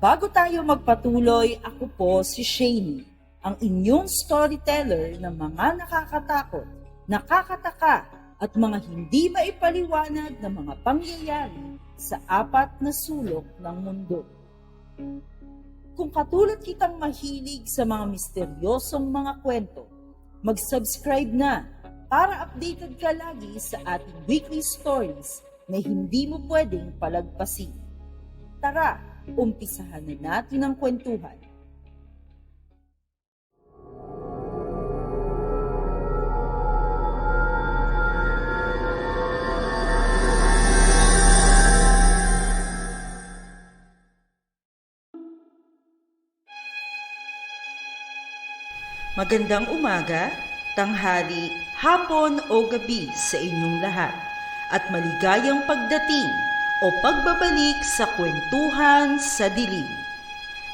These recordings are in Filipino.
Bago tayo magpatuloy, ako po si Shani, ang inyong storyteller ng mga nakakatakot, nakakataka, at mga hindi maipaliwanag na mga pangyayari sa apat na sulok ng mundo. Kung katulad kitang mahilig sa mga misteryosong mga kwento, mag-subscribe na para updated ka lagi sa ating weekly stories na hindi mo pwedeng palagpasin. Tara, umpisahan na natin ang kwentuhan. Magandang umaga, tanghali, hapon o gabi sa inyong lahat at maligayang pagdating o pagbabalik sa kwentuhan sa dilim.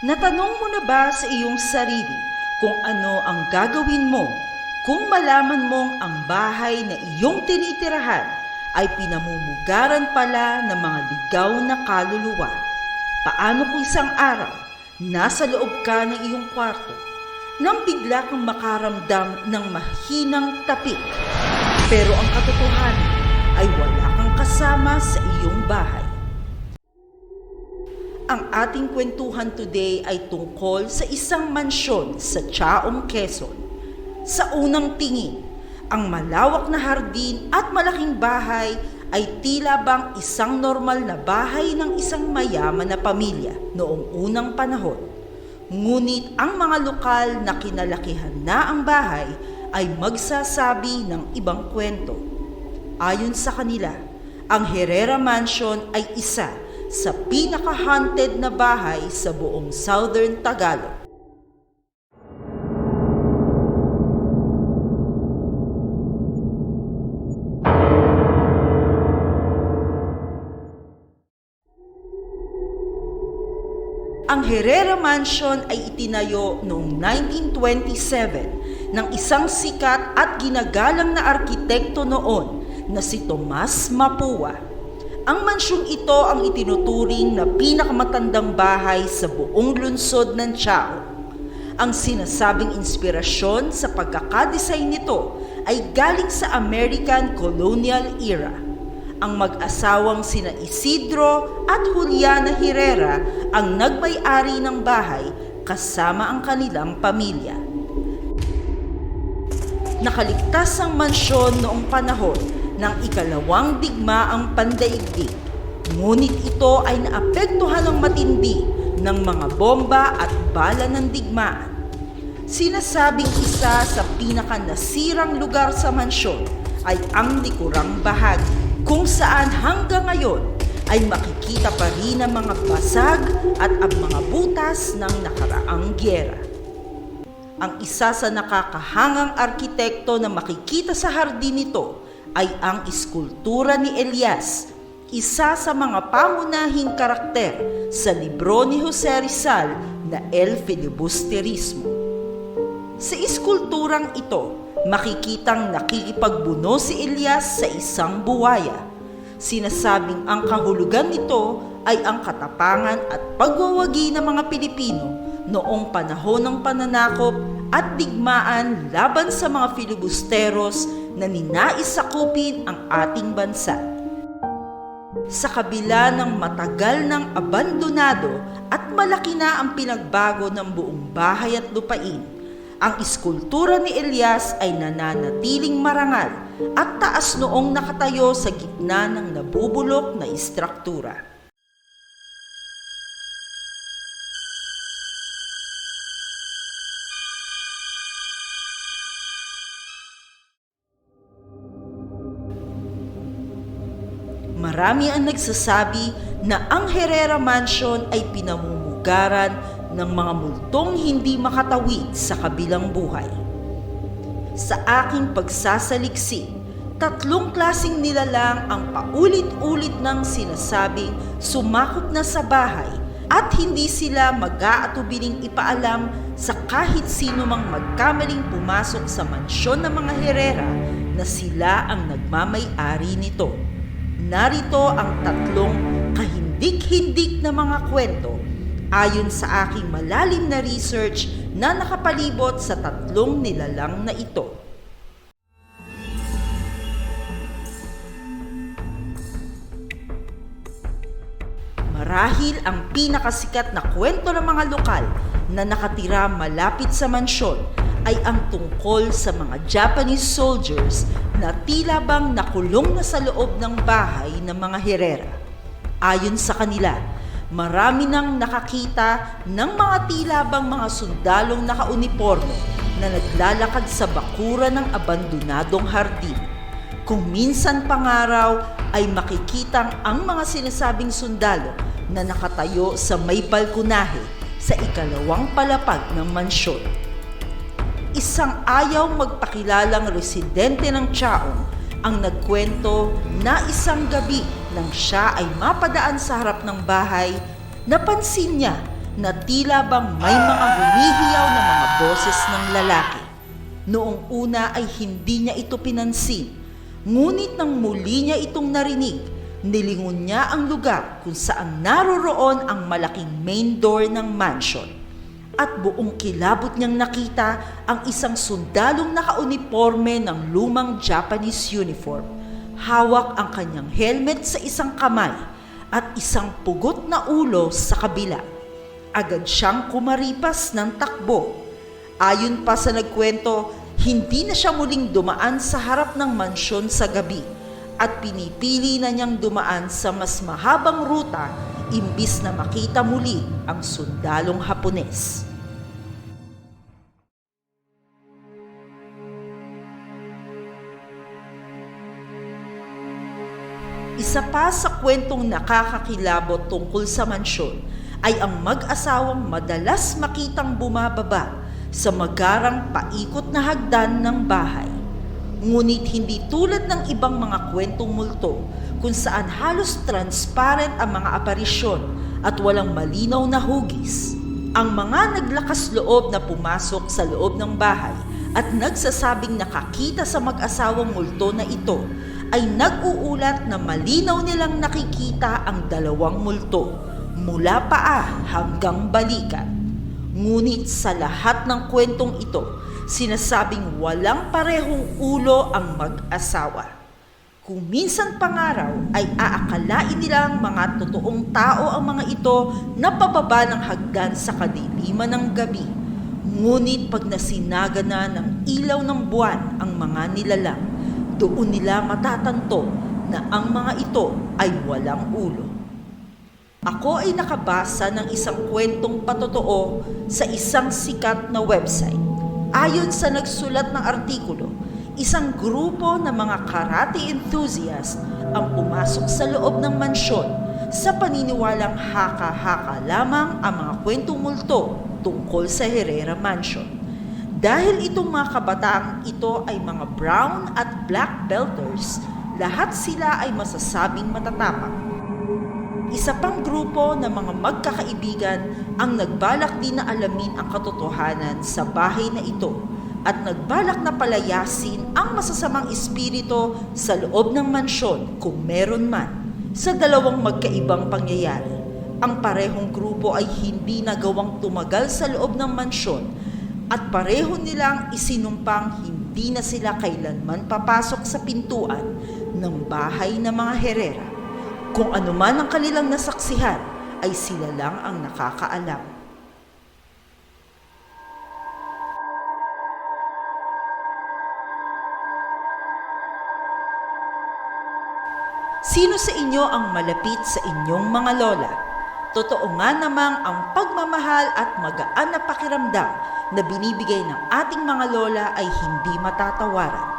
Natanong mo na ba sa iyong sarili kung ano ang gagawin mo kung malaman mong ang bahay na iyong tinitirahan ay pinamumugaran pala ng mga ligaw na kaluluwa? Paano kung isang araw, nasa loob ka ng iyong kwarto nang bigla kang makaramdam ng mahinang tapik. Pero ang katotohanan ay wala kasama sa iyong bahay. Ang ating kwentuhan today ay tungkol sa isang mansyon sa Chaong, Quezon. Sa unang tingin, ang malawak na hardin at malaking bahay ay tila bang isang normal na bahay ng isang mayaman na pamilya noong unang panahon. Ngunit ang mga lokal na kinalakihan na ang bahay ay magsasabi ng ibang kwento. Ayon sa kanila, ang Herrera Mansion ay isa sa pinaka-haunted na bahay sa buong Southern Tagalog. Ang Herrera Mansion ay itinayo noong 1927 ng isang sikat at ginagalang na arkitekto noon na si Tomas Mapua. Ang mansyong ito ang itinuturing na pinakamatandang bahay sa buong lungsod ng Chao. Ang sinasabing inspirasyon sa pagkakadesign nito ay galing sa American colonial era ang mag-asawang sina Isidro at Juliana Herrera ang nagmay-ari ng bahay kasama ang kanilang pamilya. Nakaligtas ang mansyon noong panahon ng ikalawang digma ang pandaigdig. Ngunit ito ay naapektuhan ng matindi ng mga bomba at bala ng digmaan. Sinasabing isa sa pinakanasirang lugar sa mansyon ay ang likurang bahagi kung saan hanggang ngayon ay makikita pa rin ang mga basag at ang mga butas ng nakaraang gyera. Ang isa sa nakakahangang arkitekto na makikita sa hardin nito ay ang iskultura ni Elias, isa sa mga pangunahing karakter sa libro ni Jose Rizal na El Filibusterismo. Sa iskulturang ito, makikitang nakikipagbuno si Elias sa isang buwaya. Sinasabing ang kahulugan nito ay ang katapangan at pagwawagi ng mga Pilipino noong panahon ng pananakop at digmaan laban sa mga filibusteros na ninais ang ating bansa. Sa kabila ng matagal ng abandonado at malaki na ang pinagbago ng buong bahay at lupain, ang iskultura ni Elias ay nananatiling marangal at taas noong nakatayo sa gitna ng nabubulok na istruktura. Marami ang nagsasabi na ang Herrera Mansion ay pinamumugaran ng mga multong hindi makatawid sa kabilang buhay. Sa aking pagsasaliksik, tatlong klasing nilalang ang paulit-ulit ng sinasabing sumakot na sa bahay at hindi sila mag-aatubiling ipaalam sa kahit sino mang magkamaling pumasok sa mansyon ng mga Herrera na sila ang nagmamay-ari nito. Narito ang tatlong kahindik-hindik na mga kwento Ayon sa aking malalim na research na nakapalibot sa tatlong nilalang na ito. Marahil ang pinakasikat na kwento ng mga lokal na nakatira malapit sa mansyon ay ang tungkol sa mga Japanese soldiers na tila bang nakulong na sa loob ng bahay ng mga Herrera. Ayon sa kanila, marami nang nakakita ng mga tila bang mga sundalong nakauniforme na naglalakad sa bakura ng abandonadong hardin. Kung minsan pangaraw ay makikitang ang mga sinasabing sundalo na nakatayo sa may balkonahe sa ikalawang palapag ng mansyon. Isang ayaw magpakilalang residente ng Chaong ang nagkwento na isang gabi nang siya ay mapadaan sa harap ng bahay, napansin niya na tila bang may mga humihiyaw na mga boses ng lalaki. Noong una ay hindi niya ito pinansin, ngunit nang muli niya itong narinig, nilingon niya ang lugar kung saan naroroon ang malaking main door ng mansion. At buong kilabot niyang nakita ang isang sundalong nakauniforme ng lumang Japanese uniform. Hawak ang kanyang helmet sa isang kamay at isang pugot na ulo sa kabila. Agad siyang kumaripas ng takbo. Ayon pa sa nagkwento, hindi na siya muling dumaan sa harap ng mansyon sa gabi at pinipili na niyang dumaan sa mas mahabang ruta imbis na makita muli ang sundalong Hapones. Isa pa sa kwentong nakakakilabot tungkol sa mansyon ay ang mag-asawang madalas makitang bumababa sa magarang paikot na hagdan ng bahay. Ngunit hindi tulad ng ibang mga kwentong multo kung saan halos transparent ang mga aparisyon at walang malinaw na hugis. Ang mga naglakas loob na pumasok sa loob ng bahay at nagsasabing nakakita sa mag-asawang multo na ito ay nag-uulat na malinaw nilang nakikita ang dalawang multo mula paa hanggang balikat. Ngunit sa lahat ng kwentong ito, sinasabing walang parehong ulo ang mag-asawa. Kung minsan pangaraw ay aakalain nilang mga totoong tao ang mga ito na pababa ng hagdan sa kadiliman ng gabi. Ngunit pag nasinaga na ng ilaw ng buwan ang mga nilalang, doon nila matatanto na ang mga ito ay walang ulo. Ako ay nakabasa ng isang kwentong patotoo sa isang sikat na website. Ayon sa nagsulat ng artikulo, isang grupo ng mga karate enthusiast ang pumasok sa loob ng mansyon sa paniniwalang haka-haka lamang ang mga kwentong multo tungkol sa Herrera Mansion. Dahil itong mga kabataang ito ay mga brown at black belters, lahat sila ay masasabing matatapang. Isa pang grupo ng mga magkakaibigan ang nagbalak din na alamin ang katotohanan sa bahay na ito at nagbalak na palayasin ang masasamang espiritu sa loob ng mansyon kung meron man. Sa dalawang magkaibang pangyayari, ang parehong grupo ay hindi nagawang tumagal sa loob ng mansyon at pareho nilang isinumpang hindi na sila kailanman papasok sa pintuan ng bahay ng mga Herrera. Kung ano man ang kanilang nasaksihan, ay sila lang ang nakakaalam. Sino sa inyo ang malapit sa inyong mga lola? Totoo nga namang ang pagmamahal at magaan na pakiramdam na binibigay ng ating mga lola ay hindi matatawaran.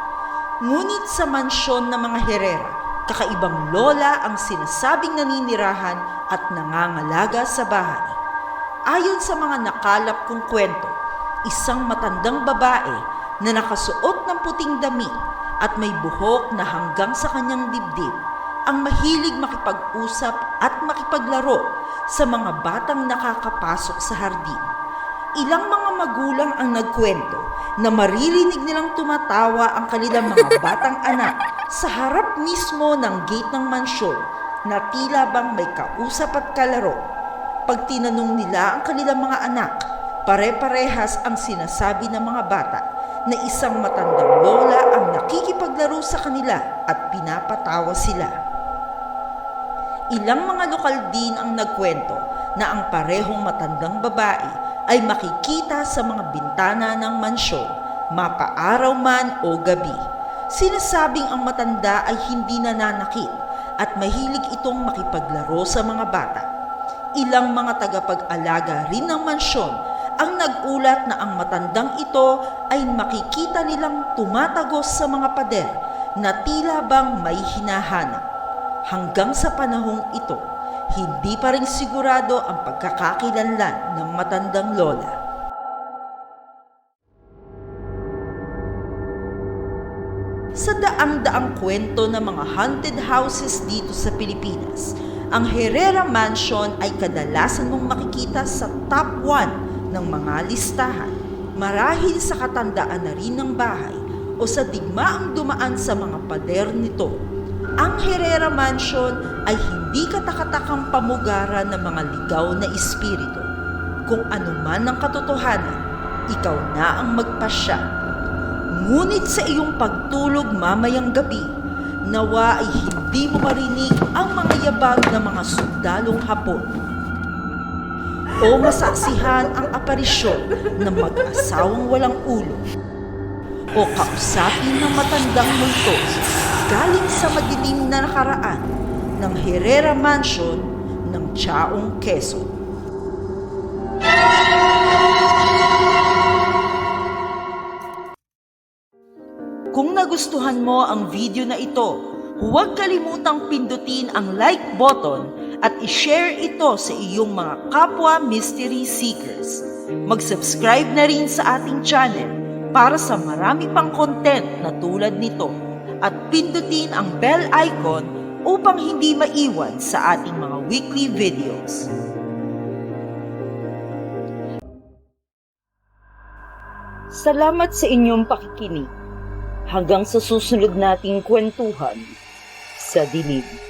Ngunit sa mansyon ng mga Herrera, kakaibang lola ang sinasabing naninirahan at nangangalaga sa bahay. Ayon sa mga nakalap kong kwento, isang matandang babae na nakasuot ng puting damit at may buhok na hanggang sa kanyang dibdib ang mahilig makipag-usap at makipaglaro sa mga batang nakakapasok sa hardin. Ilang mga magulang ang nagkwento na maririnig nilang tumatawa ang kanilang mga batang anak sa harap mismo ng gate ng mansyon na tila bang may kausap at kalaro. Pag tinanong nila ang kanilang mga anak, pare-parehas ang sinasabi ng mga bata na isang matandang lola ang nakikipaglaro sa kanila at pinapatawa sila. Ilang mga lokal din ang nagkwento na ang parehong matandang babae ay makikita sa mga bintana ng mansyon, mapaaraw man o gabi. Sinasabing ang matanda ay hindi nananakit at mahilig itong makipaglaro sa mga bata. Ilang mga tagapag-alaga rin ng mansyon ang nagulat na ang matandang ito ay makikita nilang tumatagos sa mga pader na tila bang may hinahanap. Hanggang sa panahong ito, hindi pa rin sigurado ang pagkakakilanlan ng matandang lola. Sa daang-daang kwento ng mga haunted houses dito sa Pilipinas, ang Herrera Mansion ay kadalasan mong makikita sa top 1 ng mga listahan. Marahil sa katandaan na rin ng bahay o sa digmaang dumaan sa mga pader nito. Ang Herrera Mansion ay hindi katakatakang pamugaran ng mga ligaw na espiritu. Kung ano man ang katotohanan, ikaw na ang magpasya Ngunit sa iyong pagtulog mamayang gabi, nawa ay hindi mo marinig ang mga yabag ng mga sundalong hapon. O masaksihan ang aparisyon ng mag-asawang walang ulo. O kausapin ng matandang multo galing sa madilim na nakaraan ng Herrera Mansion ng Chaong Quezon. Kung nagustuhan mo ang video na ito, huwag kalimutang pindutin ang like button at i-share ito sa iyong mga kapwa mystery seekers. Mag-subscribe na rin sa ating channel para sa marami pang content na tulad nito at pindutin ang bell icon upang hindi maiwan sa ating mga weekly videos. Salamat sa inyong pakikinig. Hanggang sa susunod nating kwentuhan sa dilig.